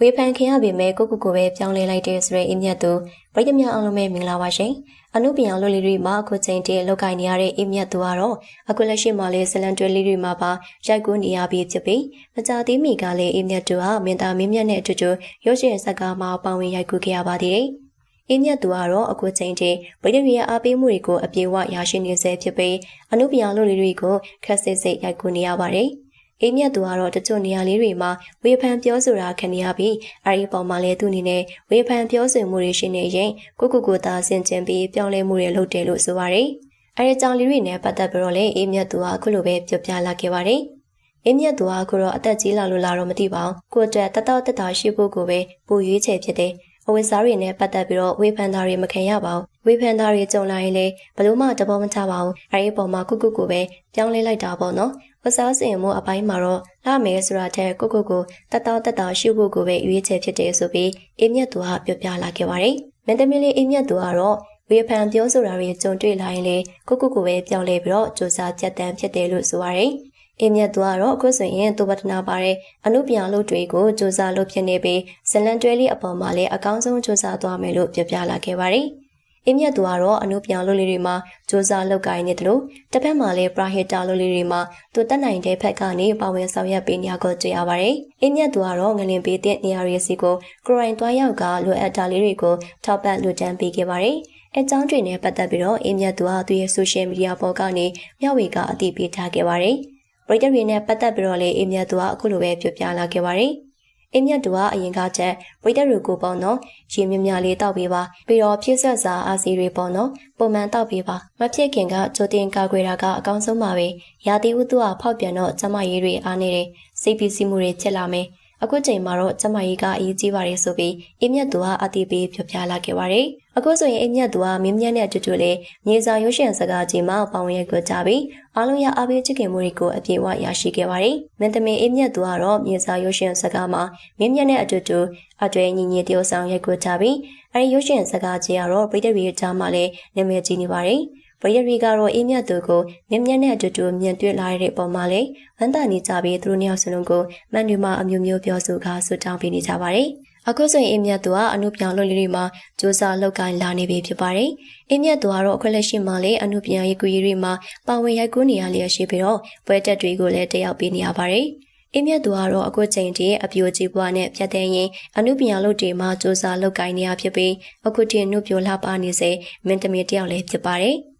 ဝေဖန်ခင်ရပေမဲ့ကိုကိုကိုပဲပြောင်းလဲလိုက်တဲ့ဆိုတဲ့အင်းမြတ်သူပရိသတ်များအားလုံးပဲမင်္ဂလာပါရှင်။အနုပညာလူလေးတွေမှာအခုချိန်တည်းလောက်ကင်နေရတဲ့အင်းမြတ်သူကတော့အခုလက်ရှိမှာလေးဇလန်တွဲလေးတွေမှာပါရိုက်ကူးနေရပြီးဖြစ်ပြီးမကြသေးမီကလည်းအင်းမြတ်သူဟာမင်းသားမင်းမြတ်နဲ့အတူတူရုပ်ရှင်ဇာတ်ကားမှာပါဝင်ရိုက်ကူးခဲ့ရပါသေးတယ်။အင်းမြတ်သူကတော့အခုချိန်တည်းပရိသတ်ရဲ့အားပေးမှုတွေကိုအပြေအဝရရှိနေဆဲဖြစ်ပြီးအနုပညာလူလေးတွေကိုခက်စစ်စစ်ရိုက်ကူးနေရပါတယ်။ အိမ်မြတ်သူကတော့တချို့နေရာလေးတွေမှာဝေဖန်ပြောဆိုတာခံရပြီးအဲဒီပုံမှာလည်းသူအနေနဲ့ဝေဖန်ပြောဆိုမှုတွေရှိနေရင်ကိုကိုကိုသားဆင်ကျင်ပြီးပြောင်းလဲမှုတွေလုပ်တယ်လို့ဆိုပါတယ်။အဲဒီကြောင့်လေးတွေနဲ့ပတ်သက်ပြီးတော့လည်းအိမ်မြတ်သူကအခုလိုပဲပြောပြလာခဲ့ပါတယ်။အင်းမြတ်သူကအခုတော့အသက်ကြီးလာလို့လာတော့မသိပါဘူး။ကိုအတွက်တတော်တက်တာရှိဖို့ကိုပဲပိုရွေးချယ်ဖြစ်တယ်။ အဝိစားတွေနဲ့ပတ်သက်ပြီးတော့ဝေဖန်တာတွေမခံရပါဘူး။ဝေဖန်တာတွေကြုံလာရင်လည်းဘလို့မှတဘောမချပါဘူး။အဲဒီပုံမှာကုကုကိုပဲပြောင်းလဲလိုက်တာပေါ့နော်။ဝစားစင်မှုအပိုင်းမှာတော့လာမယ်ဆိုတာတဲ့ကိုကိုကိုတတော်တက်တာရှိဖို့ကိုပဲရွေးချယ်ဖြစ်တယ်ဆိုပြီးအင်းမြတ်သူကပြောပြလာခဲ့ပါတယ်။မင်းသမီးလေးအင်းမြတ်သူကတော့ဝေဖန်ပြောဆိုတာတွေကြုံတွေ့လာရင်လေကိုကိုကိုပဲပြောင်းလဲပြီးတော့စူးစမ်းကြက်တမ်းဖြစ်တယ်လို့ဆိုပါတယ်။ အင်းမြတ်သူကတော့အခုဆိုရင်သူပတနာပါတဲ့အမှုပြန်လုပ်တွေကိုစူးစမ်းလုပ်ဖြစ်နေပြီးဇလန်တွဲလေးအပေါ်မှာလည်းအကောင်းဆုံးစူးစမ်းသွားမယ်လို့ပြောပြလာခဲ့ပါတယ်။အင်းမြတ်သူကတော့အမှုပြန်လုပ်လေးတွေမှာစူးစမ်းလုပ်ကိုင်းနေတယ်လို့တစ်ဖက်မှာလည်းပရာဟီတာလုပ်လေးတွေမှာသူတက်နိုင်တဲ့ဖက်ကနေပါဝင်ဆောင်ရွက်ပေးနေရကိုတွေ့ရပါတယ်။အင်းမြတ်သူကတော့ငလင်ပေးတဲ့နေရာတွေစီကိုကရိုင်တွားရောက်ကလိုအပ်တာလေးတွေကိုထောက်ပံ့လူတန်းပေးခဲ့ပါတယ်။အကြောင်းတွေနဲ့ပတ်သက်ပြီးတော့အင်းမြတ်သူဟာသူရဲ့ social media ပေါ်ကနေမျှဝေကအတည်ပြုထားခဲ့ပါတယ်။ ပရိသတ်တွေနဲ့ပတ်သက်ပြီးတော့လေအင်းမြတ်သူကအခုလိုပဲပြောပြလာခဲ့ပါတယ်။အင်းမြတ်သူကအရင်ကချက်ပရိသတ်တွေကိုပေါ့နော်ရေမြမြလေးတောက်ပေးပါပြီးတော့ဖြည့်ဆက်စာအာစီတွေပေါ့နော်ပုံမှန်တောက်ပေးပါမဖြစ်ခင်ကကြိုတင်ကာကွယ်တာကအကောင်းဆုံးပါပဲ။ရာသီဥတုကဖောက်ပြန်တော့ကျမရေးတွေအားနေတယ်စိတ်ပီစီမှုတွေဖြစ်လာမယ်။ အခုချိန်မှာတော့ကျမကြီးကအရေးကြီးပါတယ်ဆိုပြီးအင်းမြတ်သူကအတိပေးပြောပြလာခဲ့ပါတယ်။အခုဆိုရင်အင်းမြတ်သူကမင်းမြတ်နဲ့အတူတူလေးမြေစာရုပ်ရှင်စကားကြီးမှာပေါဝင်ရိုက်ကြပြီးအားလုံးရအားပေးချစ်ခင်မှုတွေကိုအပြည့်အဝရရှိခဲ့ပါတယ်။မင်းသမီးအင်းမြတ်သူကတော့မြေစာရုပ်ရှင်စကားမှာမင်းမြတ်နဲ့အတူတူအတွေ့အညီညီတယောက်ဆောင်ရိုက်ကြပြီးအဲဒီရုပ်ရှင်စကားကြီးကတော့ပြည်သူတွေကြားမှာလည်းနာမည်ကြီးနေပါတယ်။ ပရိယရီကတော့အေးမြတ်သူကိုမြင်မြတ်နဲ့အတူတူမြင်တွေ့လာတဲ့ပုံမှာလေဝမ်းသာနေကြပြီးသူတို့နှစ်ယောက်စလုံးကိုမန်တွေမှာအမျိုးမျိုးပြောဆိုကားဆွတောင်းပေးနေကြပါတယ်။အခုဆိုရင်အင်းမြတ်သူကအမှုပြောင်လုပ်လေးတွေမှာစူးစမ်းလုပ်ကိုင်လာနေပြီဖြစ်ပါတယ်။အင်းမြတ်သူကတော့အခုလက်ရှိမှာလည်းအမှုပြောင်ရေးကူရေးတွေမှာပါဝင်ရိုက်ကူးနေရလျက်ရှိပြီးတော့ပွဲတက်တွေကိုလည်းတက်ရောက်ပေးနေရပါတယ်။အင်းမြတ်သူကတော့အခုချိန်တည်းအပြိုကြီးပွားနဲ့ဖြတ်တဲ့ရင်အနုပညာလုပ်တွေမှာစူးစမ်းလုပ်ကိုင်နေရဖြစ်ပြီးအခုတည်းနှုတ်ပြလှပနေစေမင်းသမီးတယောက်လည်းဖြစ်ပါတယ်။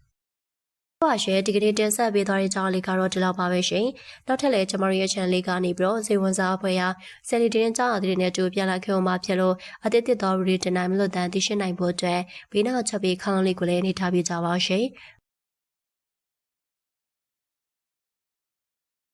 ပါရှယ်ဒီကနေ့တင်ဆက်ပေးသွားတဲ့ကြောင်းလေးကတော့ဒီလောက်ပါပဲရှင်။နောက်ထပ်လည်းကျွန်မတို့ရဲ့ channel လေးကနေပြီးတော့ဇေဝန်စားအဖွဲ့ရာဆယ်လီတင်းကြောင်းအသစ်နဲ့တူပြန်လာခဲ့အောင်မှာဖြစ်လို့အသစ်တစ်တော်ရီတင်နိုင်မလို့တန်သိရှိနိုင်ဖို့အတွက်ဘေးနောက်ချက်ပေးခေါင်းလေးကိုလည်းနေထားပြကြပါရှင်။